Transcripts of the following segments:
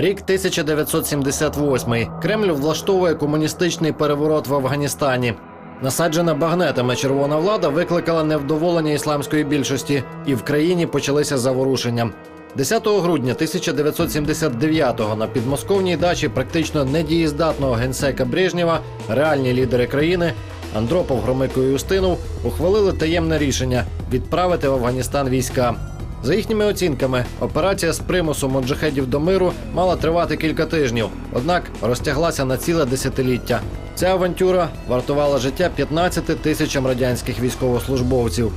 Рік 1978. Кремль влаштовує комуністичний переворот в Афганістані. Насаджена багнетами червона влада викликала невдоволення ісламської більшості, і в країні почалися заворушення. 10 грудня 1979-го на підмосковній дачі практично недієздатного генсека Брежнєва реальні лідери країни Андропов, Громико і Юстинов ухвалили таємне рішення відправити в Афганістан війська. За їхніми оцінками, операція з примусу моджахедів до миру мала тривати кілька тижнів, однак розтяглася на ціле десятиліття. Ця авантюра вартувала життя 15 тисячам радянських військовослужбовців.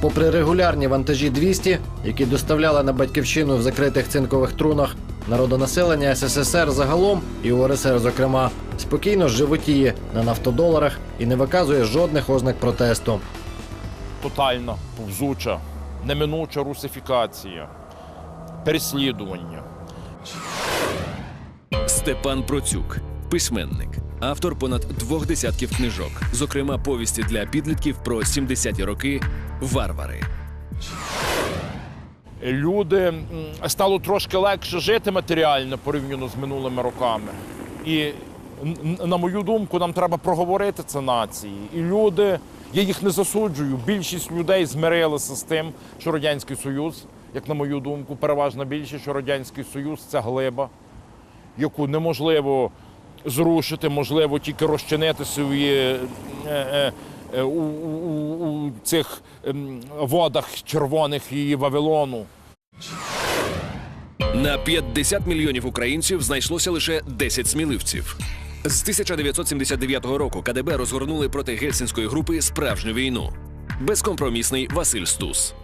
Попри регулярні вантажі 200, які доставляли на батьківщину в закритих цинкових трунах, народонаселення СССР загалом і УРСР, зокрема, спокійно животіє на нафтодоларах і не виказує жодних ознак протесту. тотальна, повзуча, неминуча русифікація, переслідування. Степан Процюк, письменник, автор понад двох десятків книжок, зокрема повісті для підлітків про 70-ті роки Варвари. Люди стало трошки легше жити матеріально порівняно з минулими роками. І на мою думку, нам треба проговорити це нації. І люди, я їх не засуджую. Більшість людей змирилися з тим, що Радянський Союз, як на мою думку, переважна більшість, що Радянський Союз це глиба, яку неможливо зрушити, можливо тільки розчинити свої е, е, е, у, у, у цих ем, водах червоних її Вавилону. На 50 мільйонів українців знайшлося лише 10 сміливців. З 1979 року КДБ розгорнули проти гельсінської групи справжню війну. Безкомпромісний Василь Стус.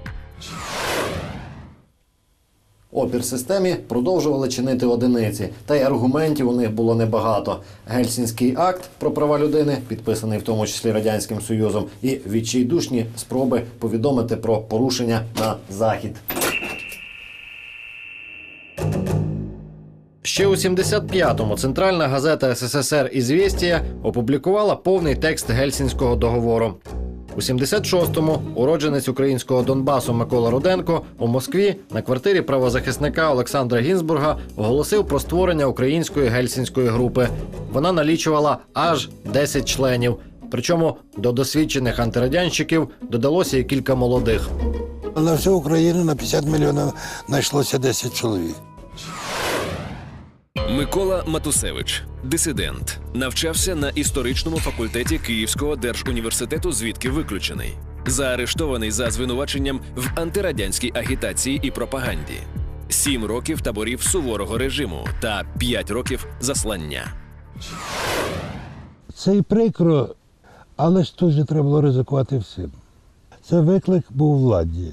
Опір системі продовжували чинити одиниці, та й аргументів у них було небагато. Гельсінський акт про права людини, підписаний в тому числі радянським союзом, і відчайдушні спроби повідомити про порушення на захід. Ще у 75-му центральна газета СССР «Ізвєстія» опублікувала повний текст Гельсінського договору. У 76-му уродженець українського Донбасу Микола Руденко у Москві на квартирі правозахисника Олександра Гінзбурга оголосив про створення української гельсінської групи. Вона налічувала аж 10 членів. Причому до досвідчених антирадянщиків додалося і кілька молодих. На всю Україну на 50 мільйонів знайшлося 10 чоловік. Микола Матусевич, дисидент, навчався на історичному факультеті Київського держуніверситету, звідки виключений. Заарештований за звинуваченням в антирадянській агітації і пропаганді. Сім років таборів суворого режиму та п'ять років заслання. Це і прикро, але ж теж треба було ризикувати всім. Це виклик був владі.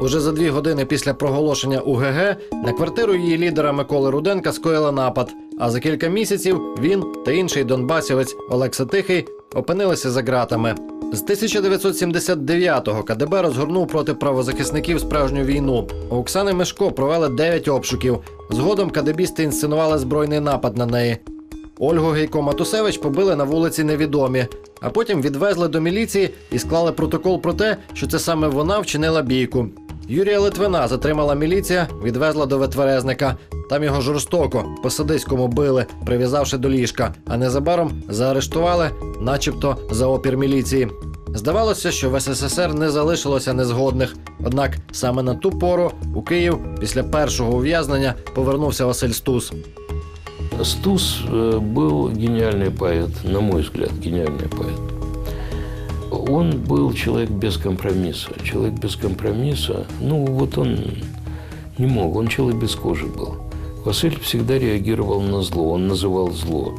Уже за дві години після проголошення УГГ на квартиру її лідера Миколи Руденка скоїла напад. А за кілька місяців він та інший донбасівець Олекса Тихий опинилися за ґратами. З 1979-го КДБ розгорнув проти правозахисників справжню війну. У Оксани Мешко провели 9 обшуків. Згодом кадебісти інсценували збройний напад на неї. Ольгу Гейко Матусевич побили на вулиці невідомі, а потім відвезли до міліції і склали протокол про те, що це саме вона вчинила бійку. Юрія Литвина затримала міліція, відвезла до ветверезника. Там його жорстоко по садиському били, прив'язавши до ліжка, а незабаром заарештували, начебто за опір міліції. Здавалося, що в СССР не залишилося незгодних. Однак саме на ту пору у Київ після першого ув'язнення повернувся Василь Стус. Стус э, был гениальный поэт, на мой взгляд, гениальный поэт. Он был человек без компромисса. Человек без компромисса, ну вот он не мог, он человек без кожи был. Василь всегда реагировал на зло, он называл зло.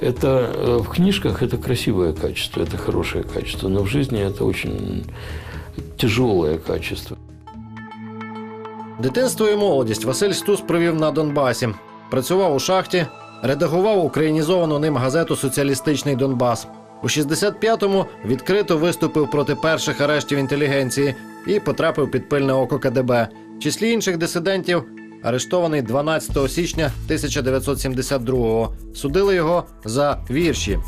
Это э, в книжках это красивое качество, это хорошее качество, но в жизни это очень тяжелое качество. Дитинство і молодість Василь Стус провів на Донбасі. Працював у шахті, редагував українізовану ним газету Соціалістичний Донбас. У 65-му відкрито виступив проти перших арештів інтелігенції і потрапив під пильне око КДБ. В числі інших дисидентів арештований 12 січня 1972-го. Судили його за вірші.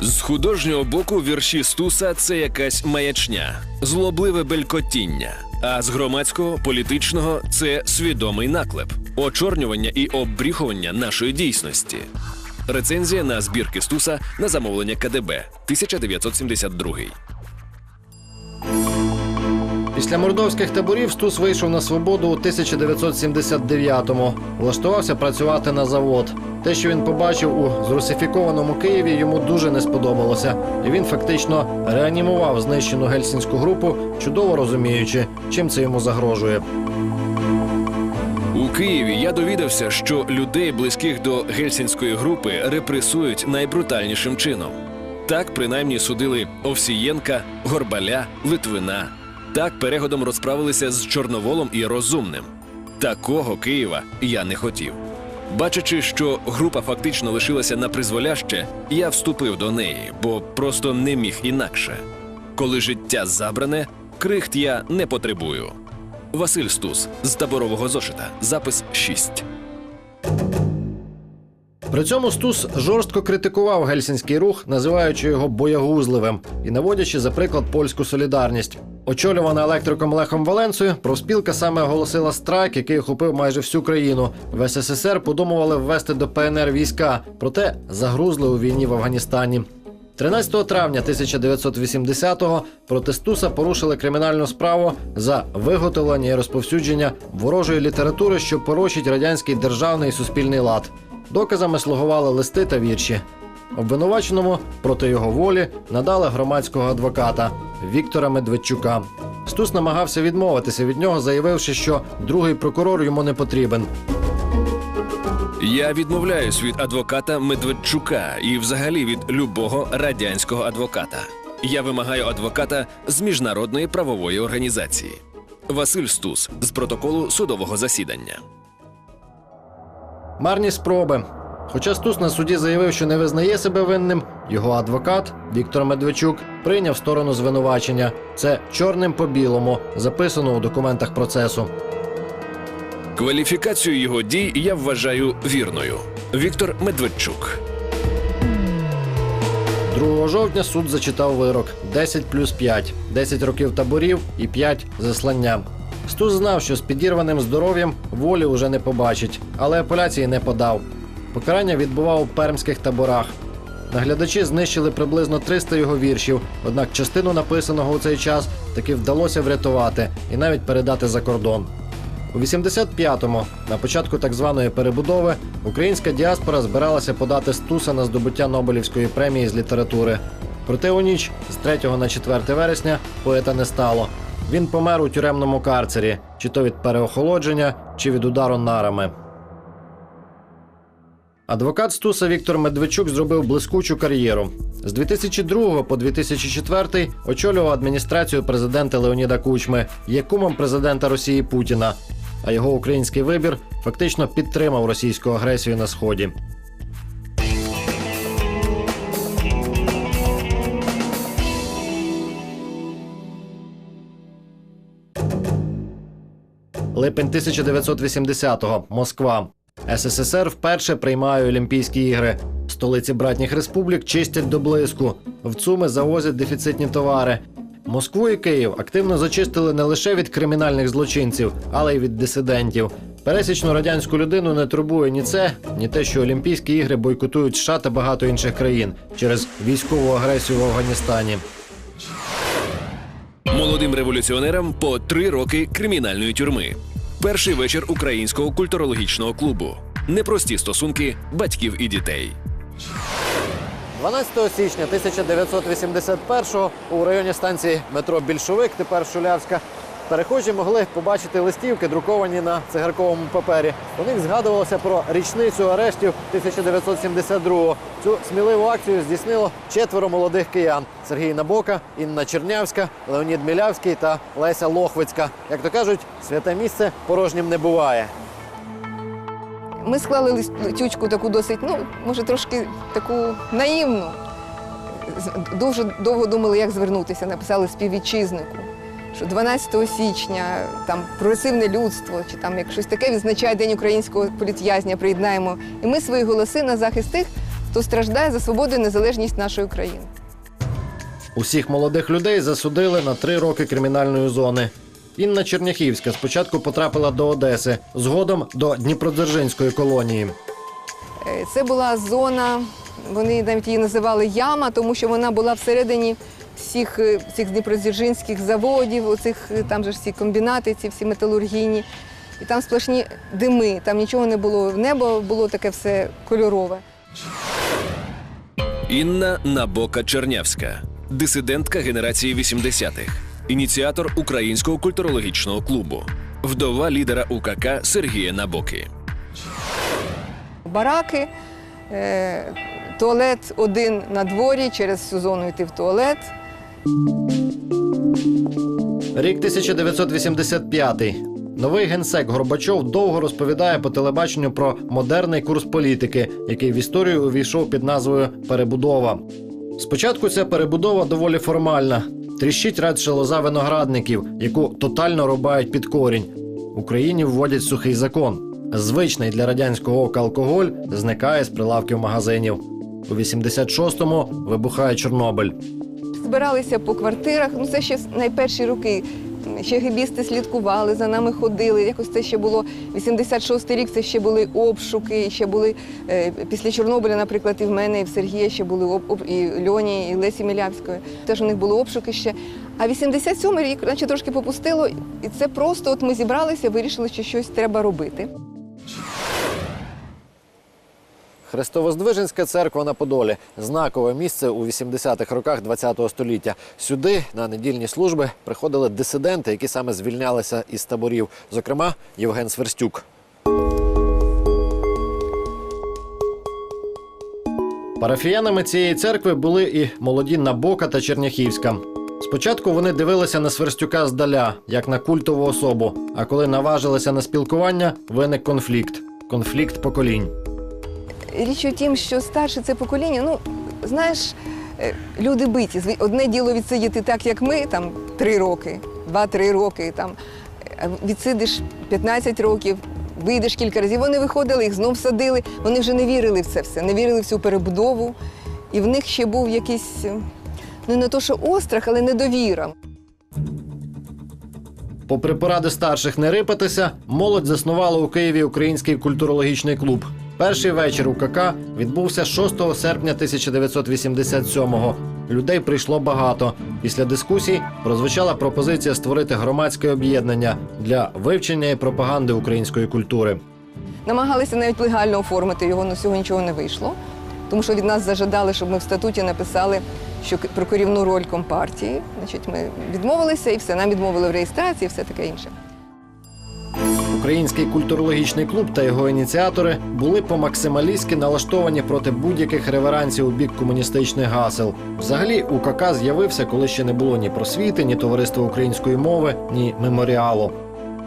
З художнього боку вірші Стуса це якась маячня, злобливе белькотіння. А з громадського політичного це свідомий наклеп, очорнювання і оббріхування нашої дійсності. Рецензія на збірки Стуса на замовлення КДБ 1972. Після мордовських таборів Стус вийшов на свободу у 1979-му. Влаштувався працювати на завод. Те, що він побачив у зрусифікованому Києві, йому дуже не сподобалося, і він фактично реанімував знищену гельсінську групу, чудово розуміючи, чим це йому загрожує. Києві я довідався, що людей, близьких до гельсінської групи, репресують найбрутальнішим чином. Так принаймні судили Овсієнка, Горбаля, Литвина. Так перегодом розправилися з Чорноволом і Розумним. Такого Києва я не хотів. Бачачи, що група фактично лишилася на призволяще, я вступив до неї, бо просто не міг інакше. Коли життя забране, крихт я не потребую. Василь Стус з таборового зошита. Запис 6. При цьому Стус жорстко критикував гельсінський рух, називаючи його боягузливим і наводячи за приклад польську солідарність. Очолювана електриком Лехом Валенцею, профспілка саме оголосила страйк, який охопив майже всю країну. В СССР подумували ввести до ПНР війська, проте загрузли у війні в Афганістані. 13 травня 1980-го проти Стуса порушили кримінальну справу за виготовлення і розповсюдження ворожої літератури, що порочить радянський державний і суспільний лад. Доказами слугували листи та вірші. Обвинуваченому проти його волі надали громадського адвоката Віктора Медведчука. Стус намагався відмовитися від нього, заявивши, що другий прокурор йому не потрібен. Я відмовляюсь від адвоката Медведчука і взагалі від любого радянського адвоката. Я вимагаю адвоката з міжнародної правової організації. Василь Стус з протоколу судового засідання. Марні спроби. Хоча Стус на суді заявив, що не визнає себе винним, його адвокат Віктор Медведчук прийняв сторону звинувачення. Це чорним по білому, записано у документах процесу. Кваліфікацію його дій я вважаю вірною. Віктор Медведчук. 2 жовтня суд зачитав вирок 10 плюс 5, 10 років таборів і 5 заслання. Стус знав, що з підірваним здоров'ям волі уже не побачить, але апеляції не подав. Покарання відбував у пермських таборах. Наглядачі знищили приблизно 300 його віршів, однак частину написаного у цей час таки вдалося врятувати і навіть передати за кордон. У 85-му, на початку так званої перебудови, українська діаспора збиралася подати Стуса на здобуття Нобелівської премії з літератури. Проте у ніч з 3 на 4 вересня поета не стало. Він помер у тюремному карцері, чи то від переохолодження, чи від удару нарами. Адвокат Стуса Віктор Медведчук зробив блискучу кар'єру. З 2002 по 2004 очолював адміністрацію президента Леоніда Кучми, є кумом президента Росії Путіна. А його український вибір фактично підтримав російську агресію на сході. Липень 1980-го. Москва. СССР вперше приймає Олімпійські ігри. Столиці братніх республік чистять до блиску. В ЦУМи завозять дефіцитні товари. Москву і Київ активно зачистили не лише від кримінальних злочинців, але й від дисидентів. Пересічну радянську людину не турбує ні це, ні те, що Олімпійські ігри бойкотують США та багато інших країн через військову агресію в Афганістані. Молодим революціонерам по три роки кримінальної тюрми. Перший вечір українського культурологічного клубу. Непрості стосунки батьків і дітей. 12 січня 1981-го у районі станції метро Більшовик, тепер Шулявська, перехожі могли побачити листівки, друковані на цигарковому папері. У них згадувалося про річницю арештів 1972-го. Цю сміливу акцію здійснило четверо молодих киян: Сергій Набока, Інна Чернявська, Леонід Мілявський та Леся Лохвицька. Як то кажуть, святе місце порожнім не буває. Ми склали листючку таку досить, ну, може, трошки таку наївну. Дуже довго думали, як звернутися. Написали співвітчизнику, що 12 січня там прогресивне людство, чи там як щось таке відзначає День українського політв'язня, приєднаємо. І ми свої голоси на захист тих, хто страждає за свободу і незалежність нашої країни. Усіх молодих людей засудили на три роки кримінальної зони. Інна Черняхівська спочатку потрапила до Одеси, згодом до Дніпродзержинської колонії. Е, Це була зона, вони навіть її називали яма, тому що вона була всередині всіх е, цих дніпродзержинських заводів, оцих е, там же ж всі комбінати, ці всі металургійні. І там сплошні дими, там нічого не було. Небо було таке все кольорове. Інна Набока Чернявська, дисидентка генерації 80-х, ініціатор Українського культурологічного клубу, вдова лідера УКК Сергія Набоки. Бараки, е, туалет один на дворі, через всю зону йти в туалет. Рік 1985. Новий генсек Горбачов довго розповідає по телебаченню про модерний курс політики, який в історію увійшов під назвою Перебудова. Спочатку ця перебудова доволі формальна. Тріщить радше лоза виноградників, яку тотально рубають під корінь. Україні вводять сухий закон. Звичний для радянського ока алкоголь зникає з прилавків магазинів. У 86-му вибухає Чорнобиль. Збиралися по квартирах. Ну це ще найперші роки. Ще гебісти слідкували, за нами ходили. Якось це ще було 86-й рік. Це ще були обшуки. Ще були е, після Чорнобиля, наприклад, і в мене, і в Сергія ще були об, об- і Льоні, і Лесі Мілявської. Теж у них були обшуки ще. А 87-й рік, наче трошки попустило, і це просто от ми зібралися, вирішили, що щось треба робити. Христовоздвиженська церква на Подолі знакове місце у 80-х роках ХХ століття. Сюди на недільні служби приходили дисиденти, які саме звільнялися із таборів. Зокрема, Євген Сверстюк. Парафіянами цієї церкви були і молоді Набока та Черняхівська. Спочатку вони дивилися на Сверстюка здаля, як на культову особу. А коли наважилися на спілкування, виник конфлікт конфлікт поколінь. Річ у тім, що старше це покоління, ну знаєш, е, люди биті. Одне діло відсидіти так, як ми, там три роки, два-три роки, там е, відсидиш 15 років, вийдеш кілька разів. Вони виходили, їх знов садили. Вони вже не вірили в це все, не вірили в цю перебудову. І в них ще був якийсь, е, ну не то, що острах, але недовіра. Попри поради старших не рипатися, молодь заснувала у Києві Український культурологічний клуб. Перший вечір у КК відбувся 6 серпня 1987-го. Людей прийшло багато. Після дискусій прозвучала пропозиція створити громадське об'єднання для вивчення і пропаганди української культури. Намагалися навіть легально оформити його, але з цього нічого не вийшло. Тому що від нас зажадали, щоб ми в статуті написали, що про керівну роль компартії. Значить, ми відмовилися і все. Нам відмовили в реєстрації, і все таке інше. Український культурологічний клуб та його ініціатори були по-максималістськи налаштовані проти будь-яких реверансів у бік комуністичних гасел. Взагалі, УКК з'явився, коли ще не було ні просвіти, ні товариства української мови, ні меморіалу.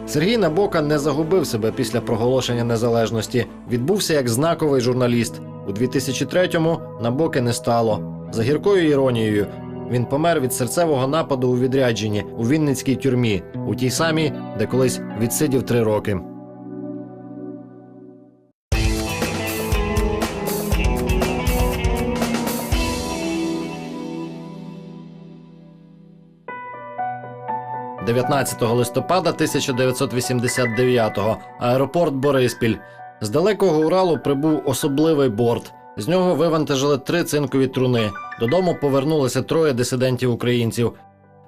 Сергій Набока не загубив себе після проголошення незалежності. Відбувся як знаковий журналіст. У 2003-му Набоки не стало. За гіркою іронією, він помер від серцевого нападу у відрядженні у Вінницькій тюрмі, у тій самій, де колись відсидів три роки. – 19 листопада 1989-го аеропорт Бориспіль. З далекого Уралу прибув особливий борт. З нього вивантажили три цинкові труни. Додому повернулися троє дисидентів українців: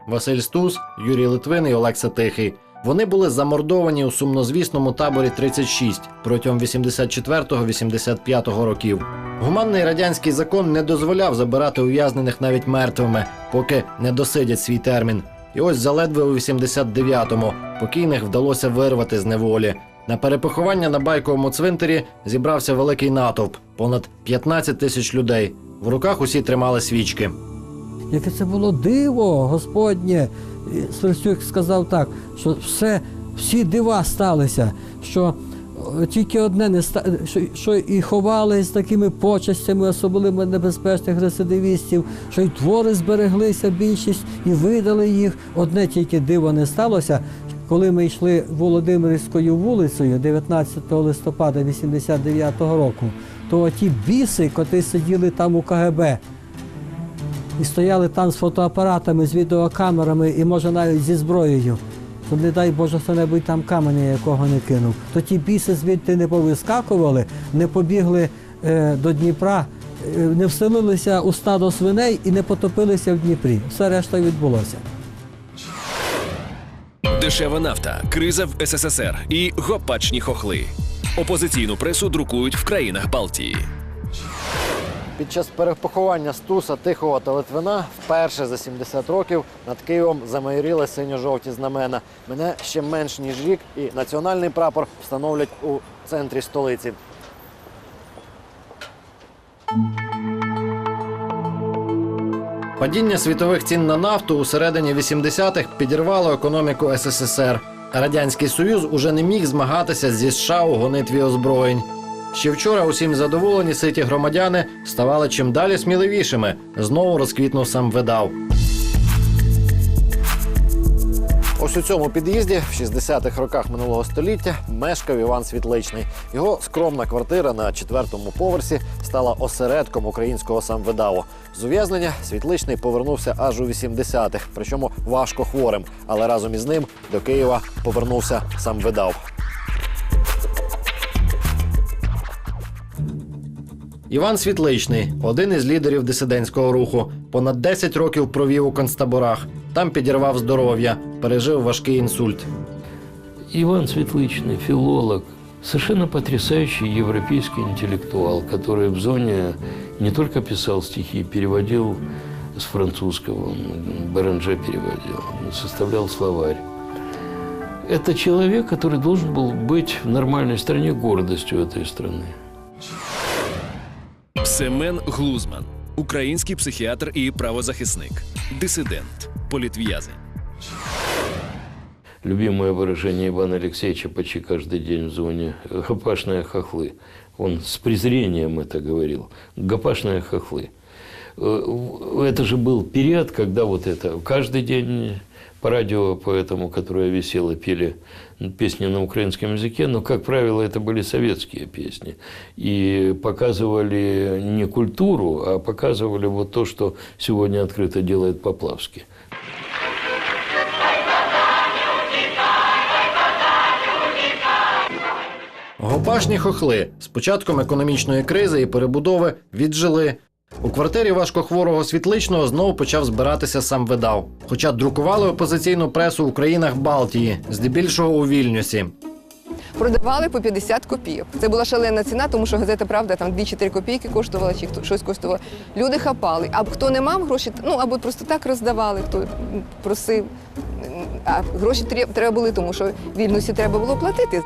Василь Стус, Юрій Литвин і Олекса Тихий. Вони були замордовані у сумнозвісному таборі 36 протягом 84-85 років. Гуманний радянський закон не дозволяв забирати ув'язнених навіть мертвими, поки не досидять свій термін. І ось заледве у 89-му покійних вдалося вирвати з неволі. На перепоховання на байковому цвинтарі зібрався великий натовп понад 15 тисяч людей. В руках усі тримали свічки. Яке це було диво Господнє. Сверстюк сказав так, що все, всі дива сталися, що е, тільки одне не ста... що, що і ховали з такими почастями, особливо небезпечних рецидивістів, що й твори збереглися більшість і видали їх. Одне тільки диво не сталося. Коли ми йшли Володимирською вулицею 19 листопада 89-го року, то ті біси, котрі сиділи там у КГБ, і стояли там з фотоапаратами, з відеокамерами і може навіть зі зброєю. то не дай Боже, хто-небудь там каменя якого не кинув. То ті біси звідти не повискакували, не побігли е, до Дніпра, е, не вселилися у стадо свиней і не потопилися в Дніпрі. Все решта відбулося. Дешева нафта, криза в СССР і гопачні хохли. Опозиційну пресу друкують в країнах Балтії. Під час перепоховання Стуса, Тихого та Литвина вперше за 70 років над Києвом замайоріли синьо-жовті знамена. Мене ще менш ніж рік, і національний прапор встановлять у центрі столиці. Падіння світових цін на нафту у середині 80-х підірвало економіку СССР. Радянський Союз уже не міг змагатися зі США у гонитві озброєнь. Ще вчора усім задоволені ситі громадяни ставали чим далі сміливішими. Знову розквітнув сам видав. Ось у цьому під'їзді в 60-х роках минулого століття мешкав Іван Світличний. Його скромна квартира на четвертому поверсі стала осередком українського самвидаву. З ув'язнення Світличний повернувся аж у 80-х, причому важко хворим. Але разом із ним до Києва повернувся сам видав. Іван Світличний один із лідерів дисидентського руху. Понад 10 років провів у концтаборах. Там підірвав здоров'я, пережив важкий інсульт. Иван Светлычный, филолог, совершенно потрясающий европейский интеллектуал, который в зоне не только писал стихи, переводил с французского, он Беранже переводил, он составлял словарь. Это человек, который должен был быть в нормальной стране гордостью этой страны. Семен Глузман, український психіатр і правозахисник, дисидент, політв'язень. Любимое выражение Ивана Алексеевича почти каждый день в зоне – «гопашные хохлы». Он с презрением это говорил. «Гопашные хохлы». Э, Это же был период, когда вот это каждый день по радио, поэтому, которое висело, пели песни на украинском языке, но, как правило, это были советские песни. И показывали не культуру, а показывали вот то, что сегодня открыто делает Поплавский. Гопашні хохли з початком економічної кризи і перебудови віджили. у квартирі важкохворого світличного знову почав збиратися сам видав. Хоча друкували опозиційну пресу в країнах Балтії, здебільшого у Вільнюсі. Продавали по 50 копійок. Це була шалена ціна, тому що газета Правда там 2-4 копійки коштувала, чи щось коштувало. Люди хапали. А хто не мав гроші, ну або просто так роздавали, хто просив. А гроші треб- треба були, тому що в Вільнюсі треба було платити.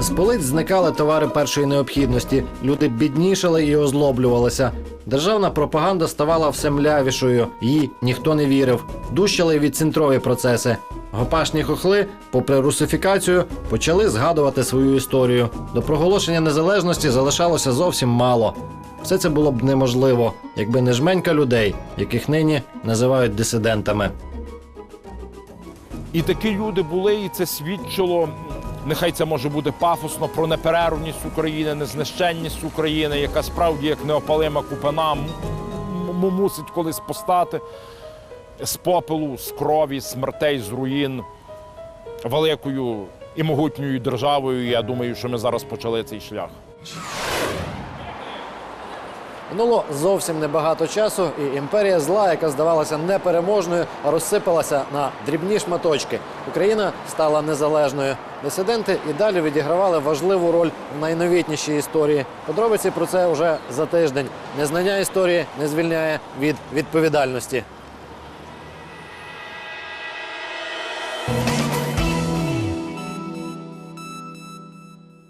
З полиць зникали товари першої необхідності. Люди біднішали і озлоблювалися. Державна пропаганда ставала все млявішою. Їй ніхто не вірив. Дужчали відцентрові процеси. Гопашні хохли, попри русифікацію, почали згадувати свою історію. До проголошення незалежності залишалося зовсім мало. Все це було б неможливо, якби не жменька людей, яких нині називають дисидентами. І такі люди були, і це свідчило. Нехай це може бути пафосно про неперервність України, незнищенність України, яка справді як неопалима купина мусить колись постати з попелу, з крові, смертей, з руїн великою і могутньою державою. Я думаю, що ми зараз почали цей шлях. Минуло зовсім небагато часу, і імперія зла, яка здавалася непереможною, розсипалася на дрібні шматочки. Україна стала незалежною. Дисиденти і далі відігравали важливу роль в найновітнішій історії. Подробиці про це вже за тиждень. Незнання історії не звільняє від відповідальності.